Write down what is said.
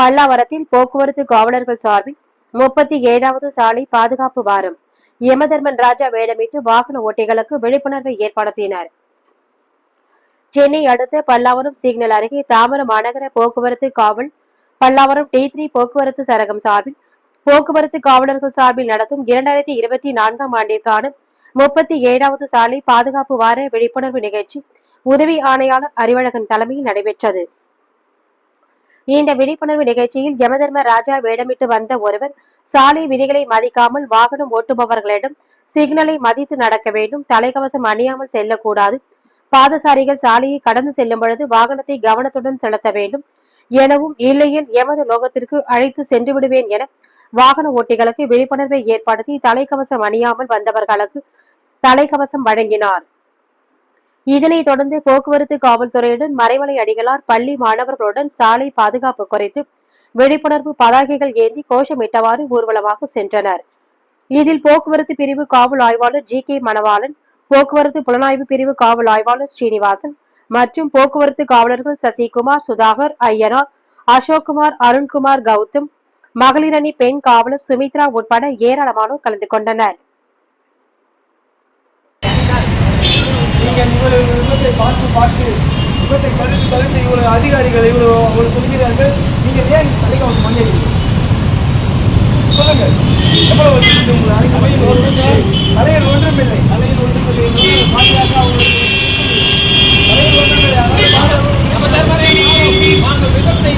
பல்லாவரத்தில் போக்குவரத்து காவலர்கள் சார்பில் முப்பத்தி ஏழாவது சாலை பாதுகாப்பு வாரம். யமதர்மன் ராஜா வேடமிட்டு வாகன ஓட்டிகளுக்கு விழிப்புணர்வை ஏற்படுத்தினர். சென்னை அடுத்த பல்லாவரம் சிக்னல் அருகே தாமரம் மாநகர போக்குவரத்து காவல் பல்லாவரம் டி த்ரீ போக்குவரத்து சரகம் சார்பில் போக்குவரத்து காவலர்கள் சார்பில் நடத்தும் இரண்டாயிரத்தி இருபத்தி நான்காம் ஆண்டிற்கான முப்பத்தி ஏழாவது சாலை பாதுகாப்பு வார விழிப்புணர்வு நிகழ்ச்சி உதவி ஆணையாளர் அறிவழகன் தலைமையில் நடைபெற்றது. இந்த விழிப்புணர்வு நிகழ்ச்சியில் யமதர்ம ராஜா வேடமிட்டு வந்த ஒருவர் சாலை விதிகளை மதிக்காமல் வாகனம் ஓட்டுபவர்களிடம் சிக்னலை மதித்து நடக்க வேண்டும் தலைக்கவசம் அணியாமல் செல்லக்கூடாது. பாதசாரிகள் சாலையை கடந்து செல்லும் பொழுது வாகனத்தை கவனத்துடன் செலுத்த வேண்டும் எனவும் இல்லையில் எமது லோகத்திற்கு அழைத்து சென்று விடுவேன் என வாகன ஓட்டிகளுக்கு விழிப்புணர்வை ஏற்படுத்தி தலைக்கவசம் அணியாமல் வந்தவர்களுக்கு தலைக்கவசம் வழங்கினார். இதனைத் தொடர்ந்து போக்குவரத்து காவல்துறையுடன் மறைமலை அடிகளார் பள்ளி மாணவர்களுடன் சாலை பாதுகாப்பு குறித்து விழிப்புணர்வு பதாகைகள் ஏந்தி கோஷமிட்டவாறு ஊர்வலமாக சென்றனர். இதில் போக்குவரத்து பிரிவு காவல் ஆய்வாளர் ஜி கே மணவாளன் போக்குவரத்து புலனாய்வு பிரிவு காவல் ஆய்வாளர் ஸ்ரீனிவாசன் மற்றும் போக்குவரத்து காவலர்கள் சசிகுமார் சுதாகர் ஐயனார் அசோக்குமார் அருண்குமார் கௌதம் மகளிரணி பெண் காவலர் சுமித்ரா உட்பட ஏராளமானோர் கலந்து கொண்டனர். நீங்கள் இவ்வளவு விபத்தை பார்த்து பார்த்து விபத்தை தடுத்து தடுத்து இவ்வளவு அதிகாரிகள் இவ்வளவு சொல்கிறார்கள் நீங்கள் ஏன் சொல்லுங்க எவ்வளவு வருஷம் உங்களை அழைக்க? தலையில் ஒன்றுமில்லை தலையில் ஒன்றுமில்லை பாதுகாக்க அவங்களுக்கு தலையில் ஒன்றுமில்லை விபத்தை